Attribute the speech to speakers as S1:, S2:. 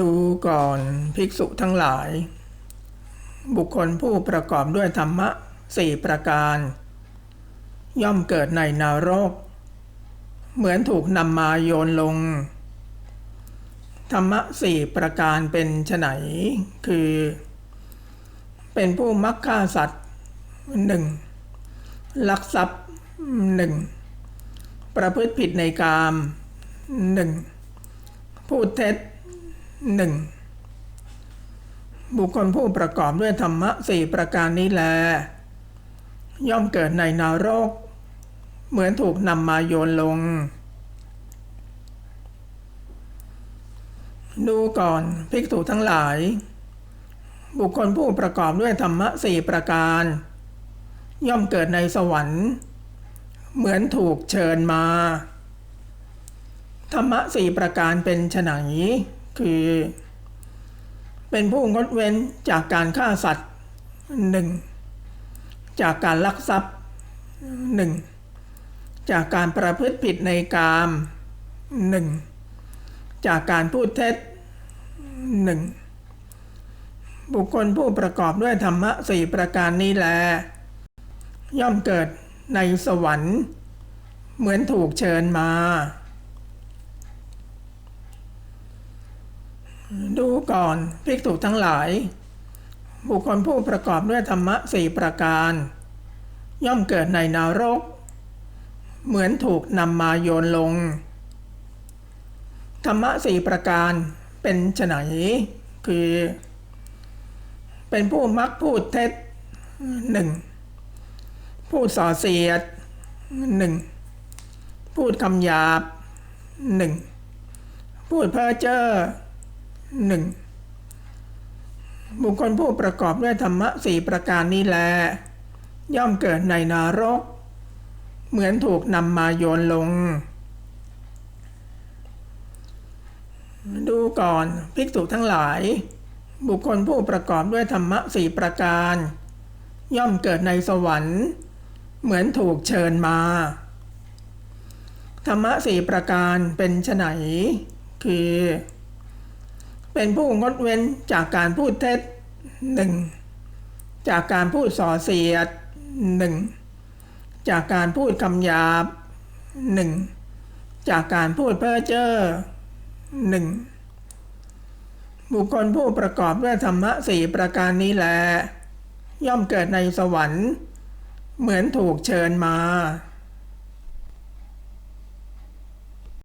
S1: ดูก่อนภิกษุทั้งหลาย บุคคลผู้ประกอบด้วยธรรมะสี่ประการ ย่อมเกิดในนรก เหมือนถูกนำมาโยนลง ธรรมะสี่ประการเป็นไฉนคือ เป็นผู้มักฆ่าสัตว์หนึ่งลักทรัพย์หนึ่งประพฤติผิดในกามหนึ่งพูดเท็จ หนึ่งบุคคลผู้ประกอบด้วยธรรมะสี่ประการนี้แล ย่อมเกิดในนรก เหมือนถูกนำมาโยนลง ดูก่อนภิกษุทั้งหลาย บุคคลผู้ประกอบด้วยธรรมะสี่ประการ ย่อมเกิดในสวรรค์ เหมือนถูกเชิญมา ธรรมะสี่ประการเป็นไฉน คือ เป็นผู้งดเว้นจากการฆ่าสัตว์หนึ่งจากการลักทรัพย์หนึ่งจากการประพฤติผิดในกามหนึ่งจากการพูดเท็จหนึ่งบุคคลผู้ประกอบด้วยธรรมะสี่ประการนี้แล ย่อมเกิดในสวรรค์ เหมือนถูกเชิญมา ดูก่อนภิกษุทั้งหลาย บุคคลผู้ประกอบด้วยธรรมะสี่ประการ ย่อมเกิดในนรก เหมือนถูกนำมาโยนลง ธรรมะสี่ประการเป็นไฉนคือ เป็นผู้มักพูดเท็จหนึ่งพูดส่อเสียดหนึ่งพูดคำหยาบหนึ่งพูดเพ้อเจ้อ หนึ่งบุคคลผู้ประกอบด้วยธรรมะสี่ประการนี้แล ย่อมเกิดในนรก เหมือนถูกนำมาโยนลง ดูก่อนภิกษุทั้งหลาย บุคคลผู้ประกอบด้วยธรรมะสี่ประการ ย่อมเกิดในสวรรค์ เหมือนถูกเชิญมา ธรรมะสี่ประการเป็นไฉนคือ เป็นผู้งดเว้นจากการพูดเท็จหนึ่งจากการพูดส่อเสียดหนึ่งจากการพูดคำหยาบหนึ่งจากการพูดเพ้อเจ้อหนึ่งบุคคลผู้ประกอบด้วยธรรมะสี่ประการนี้แลย่อมเกิดในสวรรค์ เหมือนถูกเชิญมา